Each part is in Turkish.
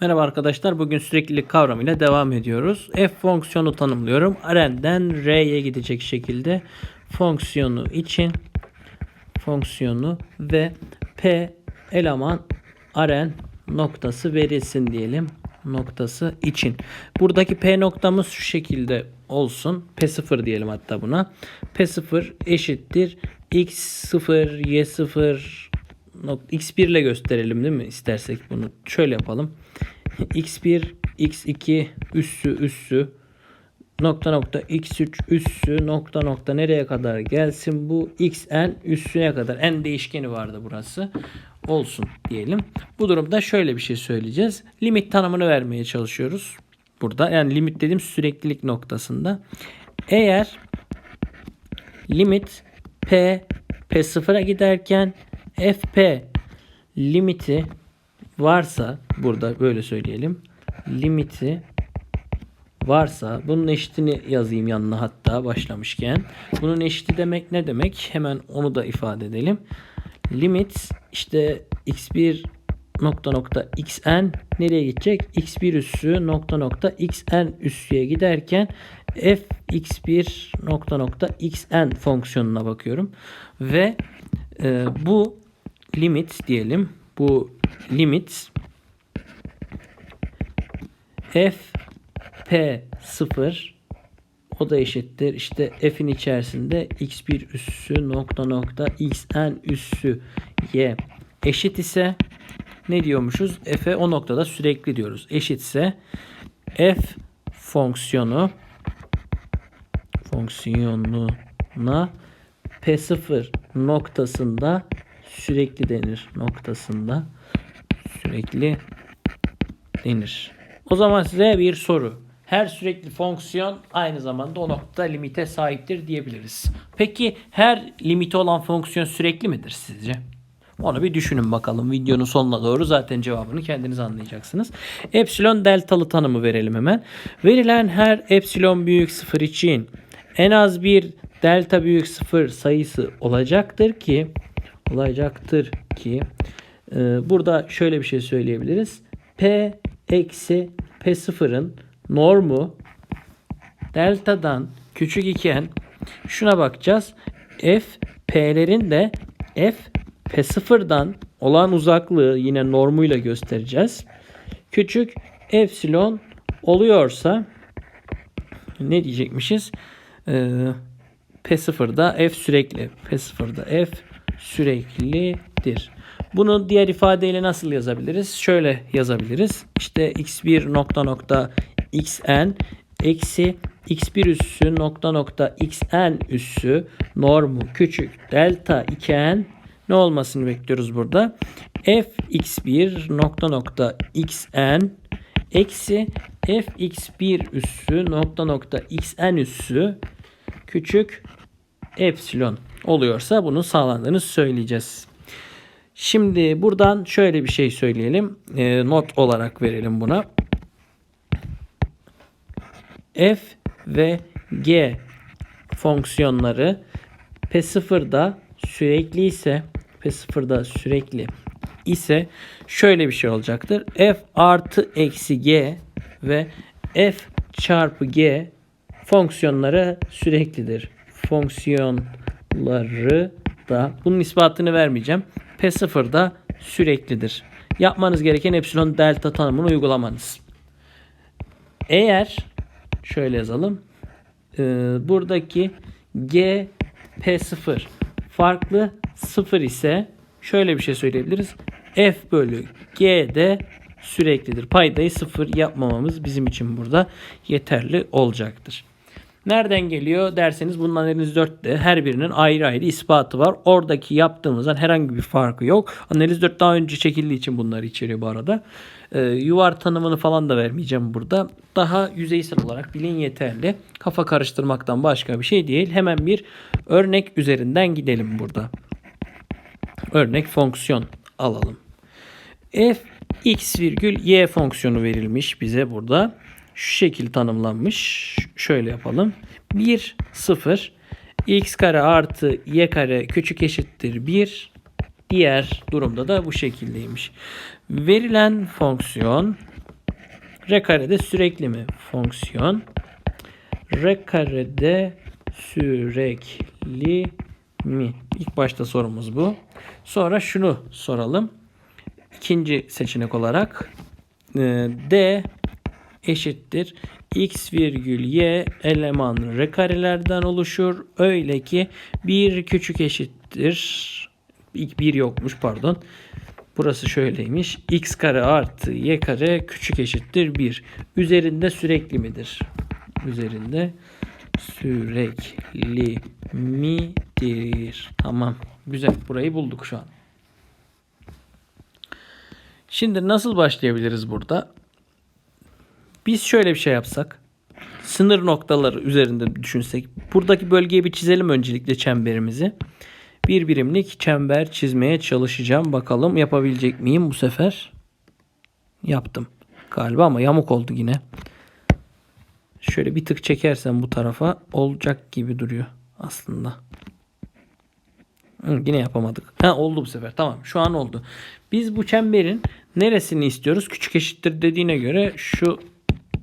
Merhaba arkadaşlar. Bugün süreklilik kavramıyla devam ediyoruz. F fonksiyonu tanımlıyorum. R'den R'ye gidecek şekilde fonksiyonu için fonksiyonu ve P eleman R'n noktası verilsin diyelim. Noktası için. Buradaki P noktamız şu şekilde olsun. P0 diyelim hatta buna. P0 eşittir x0 y0 nok- x1 ile gösterelim değil mi istersek bunu. Şöyle yapalım. x1 x2 üssü üssü nokta nokta x3 üssü nokta nokta nereye kadar gelsin bu xn üssüne kadar n değişkeni vardı burası olsun diyelim. Bu durumda şöyle bir şey söyleyeceğiz. Limit tanımını vermeye çalışıyoruz. Burada yani limit dediğim süreklilik noktasında. Eğer limit p p sıfıra giderken fp limiti varsa burada böyle söyleyelim. Limiti varsa bunun eşitini yazayım yanına hatta başlamışken. Bunun eşiti demek ne demek? Hemen onu da ifade edelim. Limit işte x1 nokta nokta xn nereye gidecek? x1 üssü nokta nokta xn üssüye giderken f x1 nokta nokta xn fonksiyonuna bakıyorum. Ve e, bu limit diyelim. Bu limit f p 0 o da eşittir. İşte f'in içerisinde x1 üssü nokta nokta xn üssü y eşit ise ne diyormuşuz? F'e o noktada sürekli diyoruz. Eşitse f fonksiyonu fonksiyonuna p0 noktasında sürekli denir. Noktasında sürekli denir. O zaman size bir soru. Her sürekli fonksiyon aynı zamanda o noktada limite sahiptir diyebiliriz. Peki her limiti olan fonksiyon sürekli midir sizce? Onu bir düşünün bakalım. Videonun sonuna doğru zaten cevabını kendiniz anlayacaksınız. Epsilon deltalı tanımı verelim hemen. Verilen her epsilon büyük sıfır için en az bir delta büyük sıfır sayısı olacaktır ki olacaktır ki e, burada şöyle bir şey söyleyebiliriz. P eksi P0'ın normu delta'dan küçük iken şuna bakacağız. F P'lerin de F P0'dan olan uzaklığı yine normuyla göstereceğiz. Küçük epsilon oluyorsa ne diyecekmişiz? Ee, P0'da F sürekli. P0'da F süreklidir. Bunu diğer ifadeyle nasıl yazabiliriz? Şöyle yazabiliriz. İşte x1 nokta nokta xn eksi x1 üssü nokta nokta xn üssü normu küçük delta iken ne olmasını bekliyoruz burada? f x1 nokta nokta xn eksi f x1 üssü nokta nokta xn üssü küçük epsilon oluyorsa bunun sağlandığını söyleyeceğiz. Şimdi buradan şöyle bir şey söyleyelim. E, not olarak verelim buna. F ve G fonksiyonları P0'da sürekli ise P0'da sürekli ise şöyle bir şey olacaktır. F artı eksi G ve F çarpı G fonksiyonları süreklidir. Fonksiyonları da bunun ispatını vermeyeceğim. P0'da süreklidir. Yapmanız gereken epsilon delta tanımını uygulamanız. Eğer şöyle yazalım. E, buradaki G P0 farklı 0 ise şöyle bir şey söyleyebiliriz. F bölü G de süreklidir. Paydayı 0 yapmamamız bizim için burada yeterli olacaktır. Nereden geliyor derseniz bunun analiz 4'te her birinin ayrı ayrı ispatı var. Oradaki yaptığımızdan herhangi bir farkı yok. Analiz 4 daha önce çekildiği için bunları içeriyor bu arada. Ee, yuvar tanımını falan da vermeyeceğim burada. Daha yüzeysel olarak bilin yeterli. Kafa karıştırmaktan başka bir şey değil. Hemen bir örnek üzerinden gidelim burada. Örnek fonksiyon alalım. f x virgül y fonksiyonu verilmiş bize burada şu şekil tanımlanmış. Şöyle yapalım. 1, 0, x kare artı y kare küçük eşittir 1. Diğer durumda da bu şekildeymiş. Verilen fonksiyon R karede sürekli mi? Fonksiyon. R karede sürekli mi? İlk başta sorumuz bu. Sonra şunu soralım. İkinci seçenek olarak e, D eşittir x virgül y eleman r karelerden oluşur. Öyle ki bir küçük eşittir. Bir yokmuş pardon. Burası şöyleymiş. x kare artı y kare küçük eşittir 1. Üzerinde sürekli midir? Üzerinde sürekli midir? Tamam. Güzel. Burayı bulduk şu an. Şimdi nasıl başlayabiliriz burada? Biz şöyle bir şey yapsak. Sınır noktaları üzerinde düşünsek. Buradaki bölgeyi bir çizelim öncelikle çemberimizi. Bir birimlik çember çizmeye çalışacağım. Bakalım yapabilecek miyim bu sefer? Yaptım. Galiba ama yamuk oldu yine. Şöyle bir tık çekersem bu tarafa olacak gibi duruyor aslında. Hı, yine yapamadık. Ha oldu bu sefer. Tamam. Şu an oldu. Biz bu çemberin neresini istiyoruz? Küçük eşittir dediğine göre şu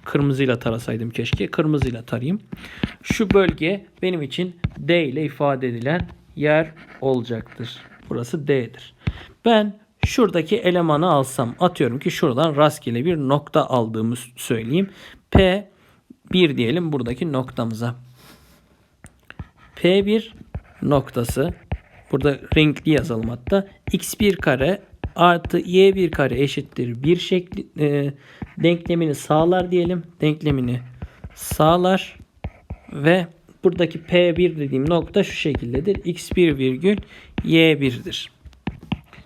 kırmızıyla tarasaydım keşke. Kırmızıyla tarayayım. Şu bölge benim için D ile ifade edilen yer olacaktır. Burası D'dir. Ben şuradaki elemanı alsam atıyorum ki şuradan rastgele bir nokta aldığımı söyleyeyim. P 1 diyelim buradaki noktamıza. P1 noktası burada renkli yazalım hatta x1 kare artı y1 kare eşittir 1 şekli e, denklemini sağlar diyelim. Denklemini sağlar ve buradaki P1 dediğim nokta şu şekildedir. x1 virgül y1'dir.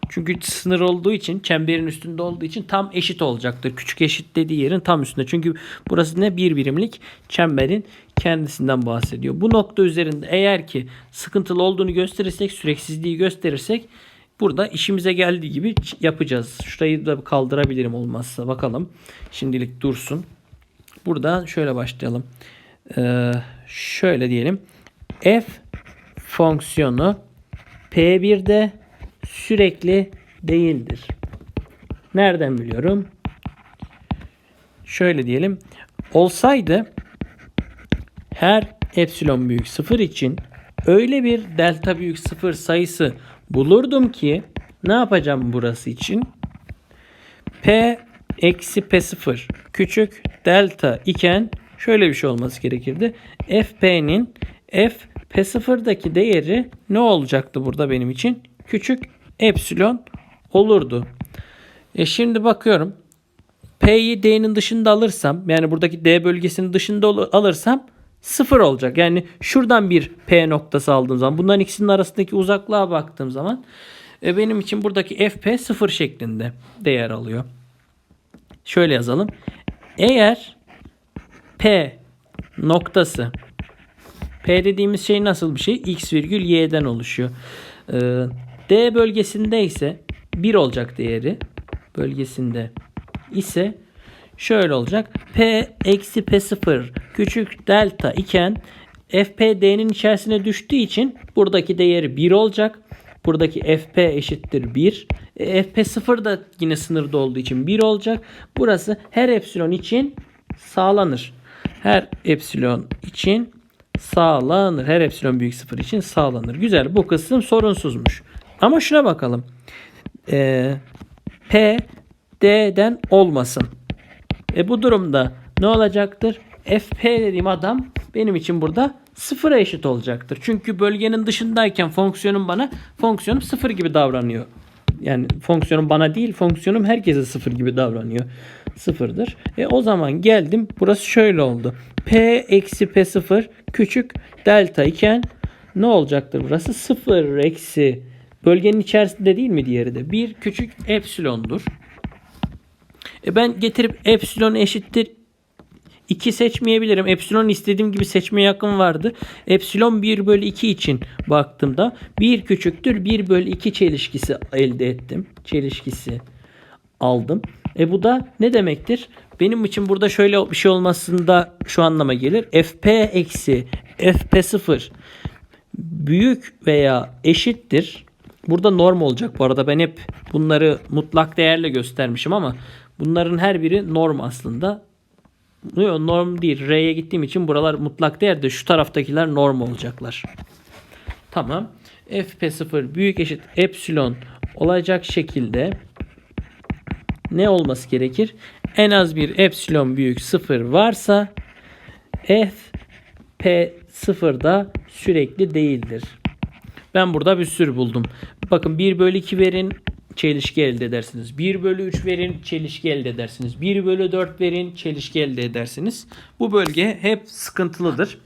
Çünkü sınır olduğu için çemberin üstünde olduğu için tam eşit olacaktır. Küçük eşit dediği yerin tam üstünde. Çünkü burası ne bir birimlik çemberin kendisinden bahsediyor. Bu nokta üzerinde eğer ki sıkıntılı olduğunu gösterirsek, süreksizliği gösterirsek burada işimize geldiği gibi yapacağız. Şurayı da kaldırabilirim olmazsa bakalım. Şimdilik dursun. Burada şöyle başlayalım. Ee, şöyle diyelim. F fonksiyonu P1'de sürekli değildir. Nereden biliyorum? Şöyle diyelim. Olsaydı her epsilon büyük sıfır için öyle bir delta büyük sıfır sayısı bulurdum ki ne yapacağım burası için? P eksi P0 küçük delta iken şöyle bir şey olması gerekirdi. FP'nin F P0'daki değeri ne olacaktı burada benim için? Küçük epsilon olurdu. E şimdi bakıyorum. P'yi D'nin dışında alırsam yani buradaki D bölgesinin dışında alırsam sıfır olacak. Yani şuradan bir P noktası aldığım zaman bunların ikisinin arasındaki uzaklığa baktığım zaman e, benim için buradaki FP sıfır şeklinde değer alıyor. Şöyle yazalım. Eğer P noktası P dediğimiz şey nasıl bir şey? X virgül Y'den oluşuyor. Ee, D bölgesinde ise 1 olacak değeri. Bölgesinde ise şöyle olacak. P eksi P0 küçük delta iken FP D'nin içerisine düştüğü için buradaki değeri 1 olacak. Buradaki FP eşittir 1. E, FP 0 da yine sınırda olduğu için 1 olacak. Burası her epsilon için sağlanır. Her epsilon için sağlanır. Her epsilon büyük 0 için sağlanır. Güzel. Bu kısım sorunsuzmuş. Ama şuna bakalım. Ee, P D'den olmasın. E bu durumda ne olacaktır? FP dediğim adam benim için burada sıfıra eşit olacaktır. Çünkü bölgenin dışındayken fonksiyonum bana fonksiyonum sıfır gibi davranıyor. Yani fonksiyonum bana değil fonksiyonum herkese sıfır gibi davranıyor. Sıfırdır. E o zaman geldim burası şöyle oldu. P eksi P0 küçük delta iken ne olacaktır burası? Sıfır eksi bölgenin içerisinde değil mi diğeri de? Bir küçük epsilondur. E ben getirip epsilon eşittir 2 seçmeyebilirim. Epsilon istediğim gibi seçmeye yakın vardı. Epsilon 1 bölü 2 için baktığımda 1 küçüktür 1 bölü 2 çelişkisi elde ettim. Çelişkisi aldım. E bu da ne demektir? Benim için burada şöyle bir şey olmasında şu anlama gelir. FP eksi FP0 büyük veya eşittir. Burada norm olacak bu arada. Ben hep bunları mutlak değerle göstermişim ama bunların her biri norm aslında. Norm değil. R'ye gittiğim için buralar mutlak değer de şu taraftakiler norm olacaklar. Tamam. fp0 büyük eşit epsilon olacak şekilde ne olması gerekir? En az bir epsilon büyük 0 varsa f p0 da sürekli değildir. Ben burada bir sürü buldum. Bakın 1 bölü 2 verin çelişki elde edersiniz. 1 bölü 3 verin çelişki elde edersiniz. 1 bölü 4 verin çelişki elde edersiniz. Bu bölge hep sıkıntılıdır.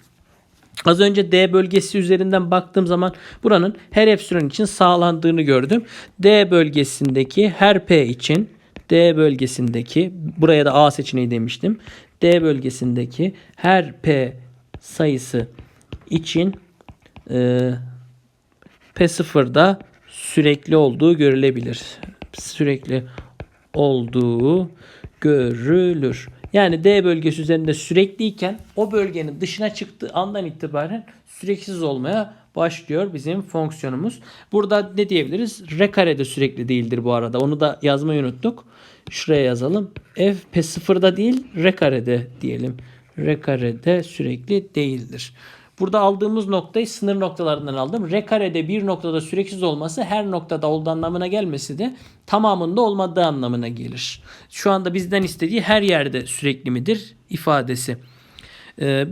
Az önce D bölgesi üzerinden baktığım zaman buranın her epsilon için sağlandığını gördüm. D bölgesindeki her P için D bölgesindeki buraya da A seçeneği demiştim. D bölgesindeki her P sayısı için e, P0'da sürekli olduğu görülebilir. Sürekli olduğu görülür. Yani D bölgesi üzerinde sürekliyken o bölgenin dışına çıktığı andan itibaren süreksiz olmaya başlıyor bizim fonksiyonumuz. Burada ne diyebiliriz? R kare de sürekli değildir bu arada. Onu da yazmayı unuttuk. Şuraya yazalım. F P0'da değil R karede diyelim. R karede sürekli değildir. Burada aldığımız noktayı sınır noktalarından aldım. R karede bir noktada süreksiz olması her noktada olduğu anlamına gelmesi de tamamında olmadığı anlamına gelir. Şu anda bizden istediği her yerde sürekli midir ifadesi. Ee, bir